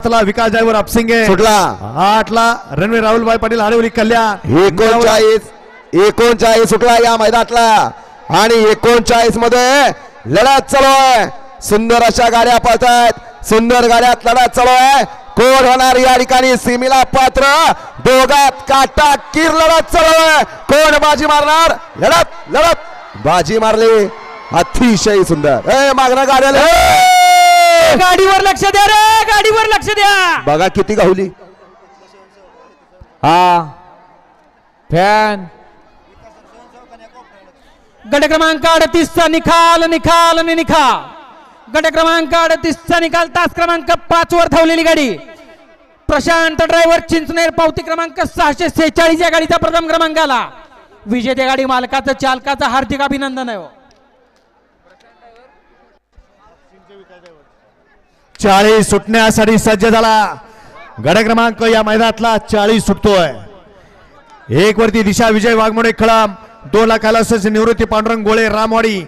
सातला विकास ड्रायव्हर अपसिंगे सुटला. आठला रणवीर राहुलभाई पाटील आडिवली कल्याण. एकोणचाळीस एकोणचाळीस सुटला या मैदानातला. आणि एकोणचाळीसमध्ये लढत चालू आहे. सुंदर अशा गाड्या पळतायत. सुंदर गाड्यात लढत चालू आहे. कोण होणार या ठिकाणी? सीमेला पात्र. दोघात काटा किर लढत चालू आहे. कोण बाजी मारणार? लढत लढत. बाजी मारली. अतिशय सुंदर. ए मागणं गाड्याला! गाडीवर लक्ष द्या रे! गाडीवर लक्ष द्या. बघा किती गावली. हा. फॅन. गट क्रमांक अडतीसचा निकाल निकाल आणि निकाल गट क्रमांक अडतीसचा निकाल तास क्रमांक पाच वर धावलेली गाडी. प्रशांत ड्रायव्हर चिंचनेर पावती क्रमांक सहाशे सेहेचाळीस या गाडीचा प्रथम क्रमांक आला विजेत्या गाडी मालकाचं चालकाचं हार्दिक अभिनंदन आहे हो. चाळीस सुटण्यासाठी सज्ज झाला. गड क्रमांक या मैदानातला चाळीस सुटतोय. एक वरती दिशा विजय वाघमोडे खळाम दोन ला कैलास निवृत्ती पांडुरंग गोळे रामवाडी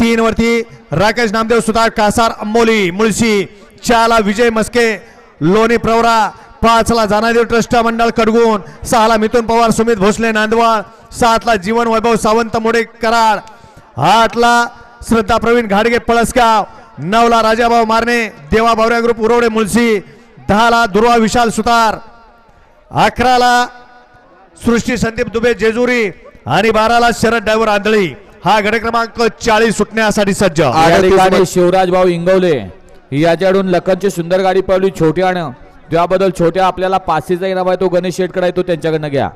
तीन वरती राकेश नामदेव सुधार कासार अंबोली मुळशी चारला विजय मस्के लोणी प्रवरा पाचला जानादेव ट्रस्ट मंडळ कडगुण सहाला मिथुन पवार सुमित भोसले नांदवाळ सातला जीवन वैभव सावंत मोडे कराड आठला श्रद्धा प्रवीण घाडगे पळसगाव नऊला राजाभाऊ मारणे देवा बावऱ्या ग्रुप उरवडे मुळशी दहाला दुर्वा विशाल सुतार अकराला सृष्टी संदीप दुबे जेजुरी आणि बाराला शरद ड्रायव्हर आंधळी. हा गड क्रमांक चाळीस सुटण्यासाठी सज्ज. या ठिकाणी शिवराज भाऊ इंगवले. याच्याकडून लखनची सुंदर गाडी पळवली छोट्यानं त्याबद्दल छोट्या आपल्याला पाचशेचा इनाम आहे तो गणेश शेटकडे आहे तो त्यांच्याकडनं घ्या.